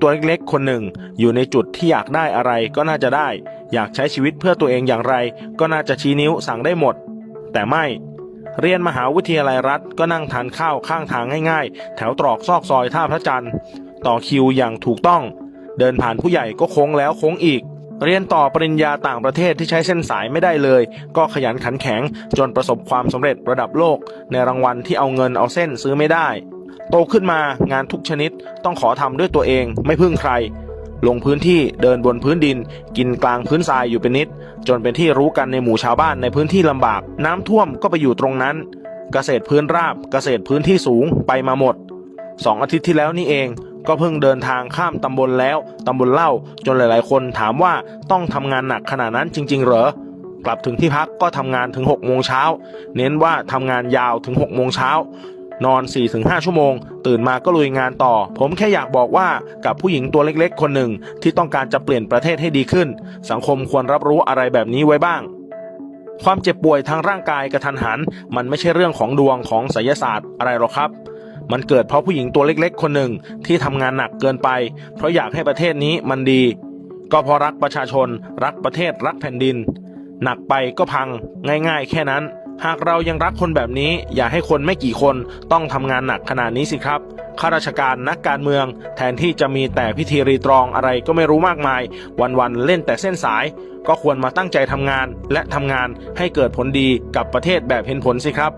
ตัวเล็กๆ คนหนึ่ง อยู่ในจุดที่อยากได้อะไรก็น่าจะได้ อยากใช้ชีวิตเพื่อตัวเองอย่างไร ก็น่าจะชี้นิ้วสั่งได้หมด แต่ไม่ เรียนมหาวิทยาลัยรัฐก็นั่งทานข้าวข้างทางง่ายๆ แถวตรอกซอกซอยท่าพระจันทร์ ต่อคิวอย่างถูกต้อง เดินผ่านผู้ใหญ่ก็โค้งแล้วโค้งอีก เรียนต่อปริญญาต่างประเทศที่ใช้เส้นสายไม่ได้เลย ก็ขยันขันแข็งจนประสบความสำเร็จระดับโลก ในรางวัลที่เอาเงินเอาเส้นซื้อไม่ได้ โตขึ้นมางานทุกชนิดต้องขอทำด้วยตัวเองไม่พึ่งใคร ลงพื้นที่เดินบนพื้นดิน กินกลางพื้นทรายอยู่เป็นนิด จนเป็นที่รู้กันในหมู่ชาวบ้านในพื้นที่ลำบาก น้ำท่วมก็ไปอยู่ตรงนั้น เกษตรพื้นราบ เกษตรพื้นที่สูงไปมาหมดสองอาทิตย์ที่แล้วนี่เองก็เพิ่งเดินทางข้ามตำบลแล้ว ตำบลเล่าจนหลาย ๆ คนถามว่าต้องทำงานหนักขนาดนั้นจริง ๆ เหรอ กลับถึงที่พักก็ทำงานถึง6โมงเช้า เน้นว่าทำงานยาวถึง6โมงเช้า นอน 4-5 ชั่วโมง ตื่นมาก็ลุยงานต่อ ผมแค่อยากบอกว่ากับผู้หญิงตัวเล็กๆ คนหนึ่งที่ต้องการจะเปลี่ยนประเทศให้ดีขึ้น สังคมควรรับรู้อะไรแบบนี้ไว้บ้าง ความเจ็บป่วยทางร่างกายกระทันหัน มันไม่ใช่เรื่องของดวงของไสยศาสตร์อะไรหรอกครับมันเกิดเพราะผู้หญิงตัวเล็กๆ คนหนึ่งที่ทำงานหนักเกินไป เพราะอยากให้ประเทศนี้มันดี ก็เพราะรักประชาชน รักประเทศรักแผ่นดิน หนักไปก็พังง่ายๆ แค่นั้น หากเรายังรักคนแบบนี้ อย่าให้คนไม่กี่คนต้องทำงานหนักขนาดนี้สิครับข้าราชการนักการเมือง แทนที่จะมีแต่พิธีรีตรองอะไรก็ไม่รู้มากมาย วันๆเล่นแต่เส้นสาย ก็ควรมาตั้งใจทำงาน และทำงานให้เกิดผลดีกับประเทศแบบเห็นผลสิครับ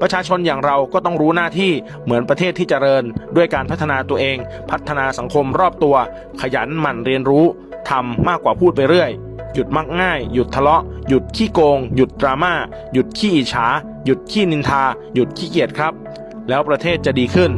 ประชาชนอย่างเราก็ต้องรู้หน้าที่เหมือนประเทศที่เจริญ ด้วยการพัฒนาตัวเอง พัฒนาสังคมรอบตัว ขยันหมั่นเรียนรู้ทำมากกว่าพูดไปเรื่อย หยุดมักง่าย หยุดทะเลาะ หยุดขี้โกง หยุดดราม่า หยุดขี้อิจฉา หยุดขี้นินทา หยุดขี้เกียจครับ แล้วประเทศจะดีขึ้น